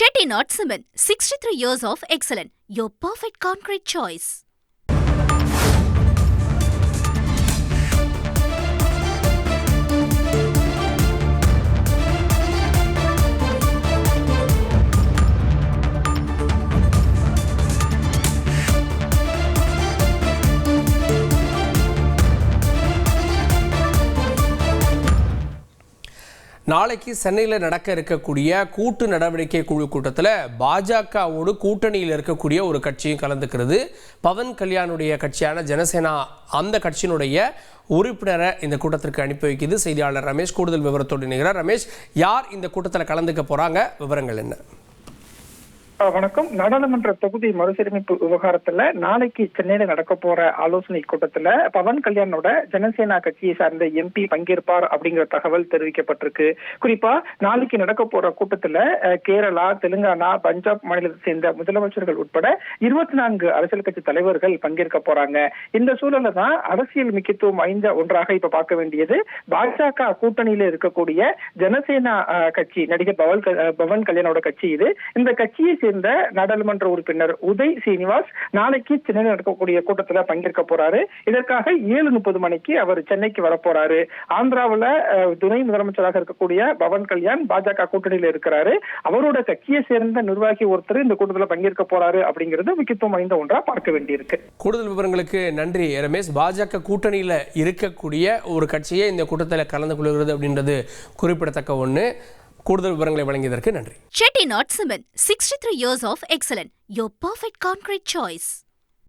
Chettinad Cement, 63 years of excellence. Your perfect concrete choice. நாளைக்கு சென்னையில் நடக்க இருக்கக்கூடிய கூட்டு நடவடிக்கை குழு கூட்டத்தில் பாஜகவோடு கூட்டணியில் இருக்கக்கூடிய ஒரு கட்சியும் கலந்துக்கிறது. பவன் கல்யாணுடைய கட்சியான ஜனசேனா அந்த கட்சியினுடைய உறுப்பினரை இந்த கூட்டத்திற்கு அனுப்பி வைக்குது. செய்தியாளர் ரமேஷ் கூடுதல் விவரத்தோடு இணைகிறார். ரமேஷ் யார் இந்த கூட்டத்தில் கலந்துக்க போகிறாங்க விவரங்கள் என்ன? வணக்கம். நாடாளுமன்ற தொகுதி மறுசீரமைப்பு விவகாரத்துல நாளைக்கு சென்னையில நடக்க போற ஆலோசனை கூட்டத்துல பவன் கல்யாணோட ஜனசேனா கட்சியை சார்ந்த எம்பி பங்கேற்பார் அப்படிங்கிற தகவல் தெரிவிக்கப்பட்டிருக்கு. குறிப்பா நாளைக்கு நடக்க போற கூட்டத்துல கேரளா தெலுங்கானா பஞ்சாப் மாநிலத்தை சேர்ந்த முதலமைச்சர்கள் உட்பட இருபத்தி நான்கு அரசியல் கட்சி தலைவர்கள் பங்கேற்க போறாங்க. இந்த சூழல்ல தான் அரசியல் முக்கியத்துவம் வாய்ந்த ஒன்றாக இப்ப பார்க்க வேண்டியது. பாஜக கூட்டணியில இருக்கக்கூடிய ஜனசேனா கட்சி நடிகர் பவன் பவன் கல்யாணோட கட்சி இது. இந்த கட்சியை சேர்ந்த நாடாளுமன்ற உறுப்பினர் உதய் சீனிவாஸ் நாளைக்கு சென்னையில் நடக்கக்கூடிய கூட்டத்தில் பங்கேற்க போறாரு. இதற்காக ஏழு முப்பது மணிக்கு அவர் சென்னைக்கு வரப்போறாரு ஆந்திராவில் துணை முதலமைச்சராக இருக்கக்கூடிய பவன் கல்யாண் பாஜக கூட்டணியில் இருக்கிறாரு. அவரோட கட்சியை சேர்ந்த நிர்வாகி ஒருத்தர் இந்த கூட்டத்தில் பங்கேற்க போறாரு அப்படிங்கிறது முக்கியத்துவம் வாய்ந்த ஒன்றா பார்க்க வேண்டியிருக்கு. கூடுதல் விவரங்களுக்கு நன்றி ரமேஷ். பாஜக கூட்டணியில் இருக்கக்கூடிய ஒரு கட்சியை இந்த கூட்டத்தில் கலந்து கொள்கிறது அப்படின்றது குறிப்பிடத்தக்க ஒன்று கூடுதல் விவரங்களை வழங்கியதற்கு நன்றி Chettinad cement sixty three years of excellence your perfect concrete choice